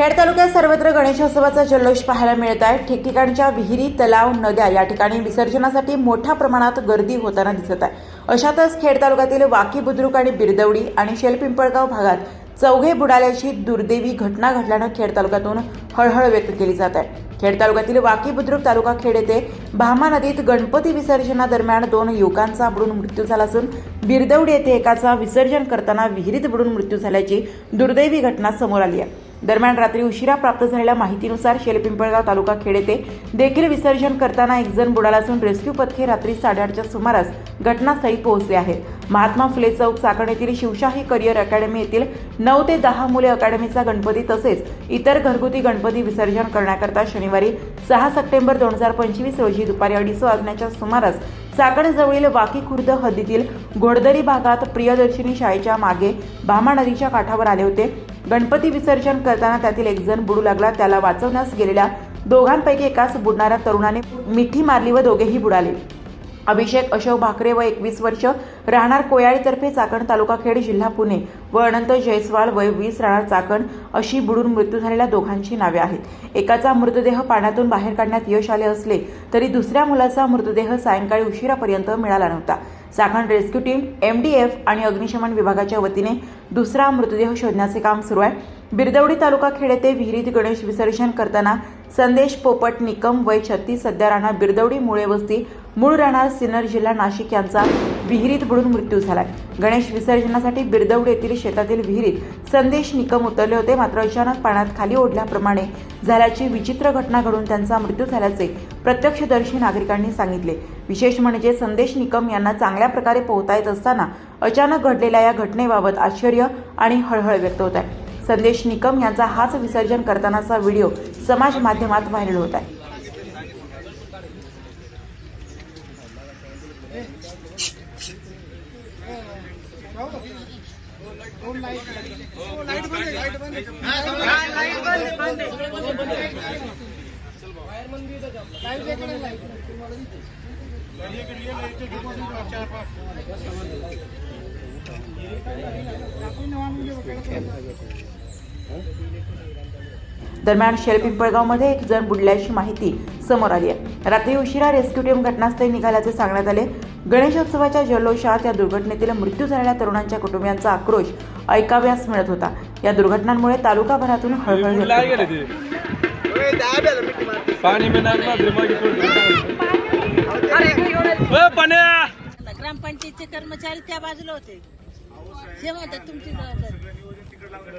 खेड तालुक्यात सर्वत्र गणेशोत्सवाचा जल्लोष पाहायला मिळत आहे. ठिकठिकाणच्या विहिरी तलाव नद्या या ठिकाणी विसर्जनासाठी मोठ्या प्रमाणात गर्दी होताना दिसत आहे. अशातच खेड तालुक्यातील वाकी बुद्रुक आणि बिरदवडी आणि शेलपिंपळगाव भागात चौघे बुडाल्याची दुर्दैवी घटना घडल्यानं खेड तालुक्यातून हळहळ व्यक्त केली जात आहे. खेड तालुक्यातील वाकी बुद्रुक तालुका खेड येथे भामा नदीत गणपती विसर्जनादरम्यान दोन युवकांचा बुडून मृत्यू झाला असून बिरदवडी येथे एकाचा विसर्जन करताना विहिरीत बुडून मृत्यू झाल्याची दुर्दैवी घटना समोर आली आहे. दरम्यान रात्री उशिरा प्राप्त झालेल्या माहितीनुसार शेलपिंपळगाव तालुका खेड येथे देखील विसर्जन करताना एक जण बुडाला असून रेस्क्यू पथके रात्री साडेआठच्या सुमारास घटनास्थळी पोहोचले आहेत. महात्मा फुले चौक चाकण येथील शिवशाही करिअर अकॅडमी येथील नऊ ते दहा मुले अकॅडमीचा गणपती तसेच इतर घरगुती गणपती विसर्जन करण्याकरता शनिवारी सहा सप्टेंबर दोन हजार पंचवीस रोजी दुपारी अडीच वाजण्याच्या सुमारास चाकणजवळील वाकी खुर्द हद्दीतील घोडदरी भागात प्रियदर्शिनी शाळेच्या मागे भामा नदीच्या काठावर आले होते. गणपती विसर्जन करताना त्यातील एक जण बुडू लागला. त्याला वाचवण्यास गेलेल्या दोघांपैकी एकास बुडणाऱ्या तरुणाने मिठी मारली व दोघेही बुडाले. अभिषेक अशोक भाकरे व एकवीस वर्ष राहणार कोयाळीतर्फे चाकण तालुका खेड जिल्हा पुणे व अनंत जयस्वाल वय वीस राहणार चाकण अशी बुडून मृत्यू झालेल्या दोघांची नावे आहेत. एकाचा मृतदेह पाण्यातून बाहेर काढण्यात यश आले असले तरी दुसऱ्या मुलाचा मृतदेह सायंकाळी उशिरापर्यंत मिळाला नव्हता. Chakan rescue team M D F आणि अग्निशमन विभागाच्या वतीने दुसरा मृतदेह शोधण्याचे काम सुरू आहे. बिरदवडी तालुका खेड येथे विहिरीत गणेश विसर्जन करताना संदेश पोपट निकम वय छत्तीस सध्या राहणार बिरदवडी मुळे वस्ती मूळ राहणार सिन्नर जिल्हा नाशिक यांचा विहिरीत बुडून मृत्यू झाला गणेश विसर्जनासाठी बिरदवडी येथील शेतातील विहिरीत संदेश निकम उतरले होते. मात्र अचानक पाण्यात खाली ओढल्याप्रमाणे झाल्याची विचित्र घटना घडून त्यांचा मृत्यू झाल्याचे प्रत्यक्षदर्शी नागरिकांनी सांगितले. विशेष म्हणजे संदेश निकम यांना चांगल्या प्रकारे पोहता येत असताना अचानक घडलेल्या या घटनेबाबत आश्चर्य आणि हळहळ व्यक्त होत आहे. संदेश निकम यांचा हाच विसर्जन करतानाचा व्हिडिओ समाज माध्यमात व्हायरल होत आहे. दरम्यान शेलपिंपळगावमध्ये एक जण बुडल्याची माहिती समोर आली आहे. रात्री उशिरा रेस्क्यू टीम घटनास्थळी निघाल्याचे सांगण्यात आले. गणेशोत्सवाच्या जल्लोषात या दुर्घटनेतील मृत्यू झालेल्या तरुणांच्या कुटुंबियांचा आक्रोश ऐकाव्यास मिळत होता. या दुर्घटनांमुळे तालुकाभरातून हळहळ ग्रामपंचायतचे कर्मचारी त्या बाजूला होते. तुमची जबाबदारी.